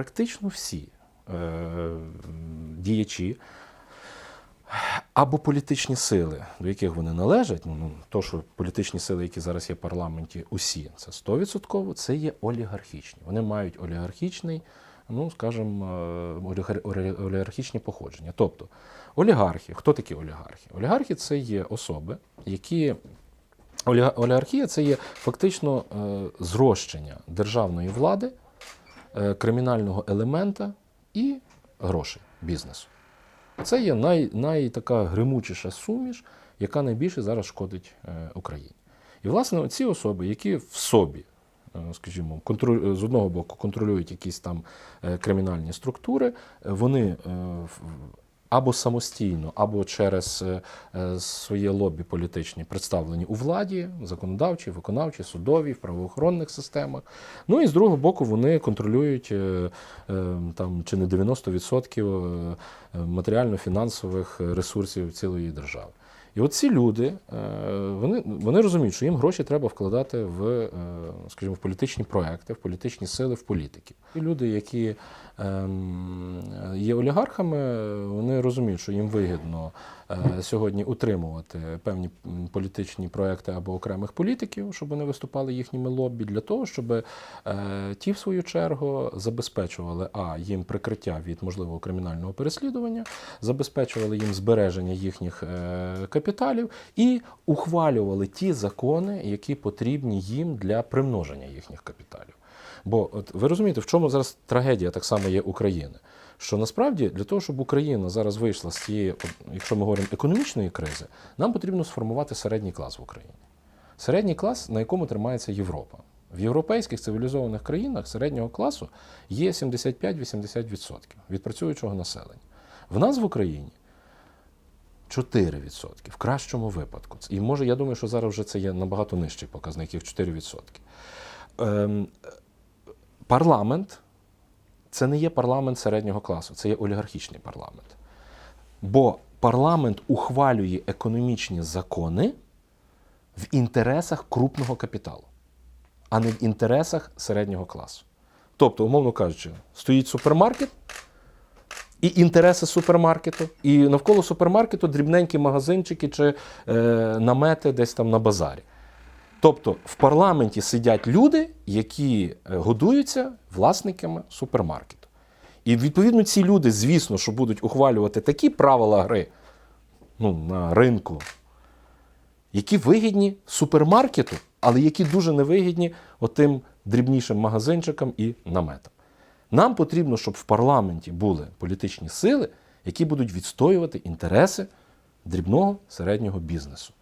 Практично всі е, діячі або політичні сили, до яких вони належать, ну, то, що політичні сили, які зараз є в парламенті, усі, це 100%, це є олігархічні. Вони мають олігархічний, ну, скажімо, е, олігархічні походження. Тобто, олігархи, хто такі олігархи? Олігархи це є особи, які Оліга- Олігархія це є фактично е, зрощення державної влади, кримінального елемента і грошей бізнесу. Це є най, най така гримучіша суміш, яка найбільше зараз шкодить е, Україні. І, власне, ці особи, які в собі, е, скажімо, контроль, з одного боку контролюють якісь там е, кримінальні структури, е, вони е, або самостійно, або через е, е, своє лобі політичні представлені у владі, законодавчій, виконавчій, судовій, в правоохоронних системах. Ну і з другого боку, вони контролюють е, там чи не 90% е, матеріально-фінансових ресурсів цілої держави. І от ці люди, е, вони, вони розуміють, що їм гроші треба вкладати в, е, скажімо, в політичні проекти, в політичні сили, в політиків. І люди, які ем, є олігархами, вони розуміють, що їм вигідно е, сьогодні утримувати певні політичні проекти або окремих політиків, щоб вони виступали їхніми лобі, для того, щоб ті, в свою чергу, забезпечували а їм прикриття від можливого кримінального переслідування, забезпечували їм збереження їхніх е, капіталів і ухвалювали ті закони, які потрібні їм для примноження їхніх капіталів. Бо от ви розумієте, в чому зараз трагедія так само є України? Що насправді для того, щоб Україна зараз вийшла з цієї, якщо ми говоримо економічної кризи, нам потрібно сформувати середній клас в Україні. Середній клас, на якому тримається Європа. В європейських цивілізованих країнах середнього класу є 75-80% від працюючого населення. В нас в Україні 4%, в кращому випадку. І може, я думаю, що зараз вже це є набагато нижчий показник, як 4%. Ем, парламент це не є парламент середнього класу, це є олігархічний парламент. Бо парламент ухвалює економічні закони в інтересах крупного капіталу, а не в інтересах середнього класу. Тобто, умовно кажучи, стоїть супермаркет, і інтереси супермаркету, і навколо супермаркету дрібненькі магазинчики чи е, намети десь там на базарі. Тобто в парламенті сидять люди, які е, годуються власниками супермаркету. І відповідно ці люди, звісно, що будуть ухвалювати такі правила гри ну, на ринку, які вигідні супермаркету, але які дуже невигідні отим дрібнішим магазинчикам і наметам. Нам потрібно, щоб в парламенті були політичні сили, які будуть відстоювати інтереси дрібного середнього бізнесу.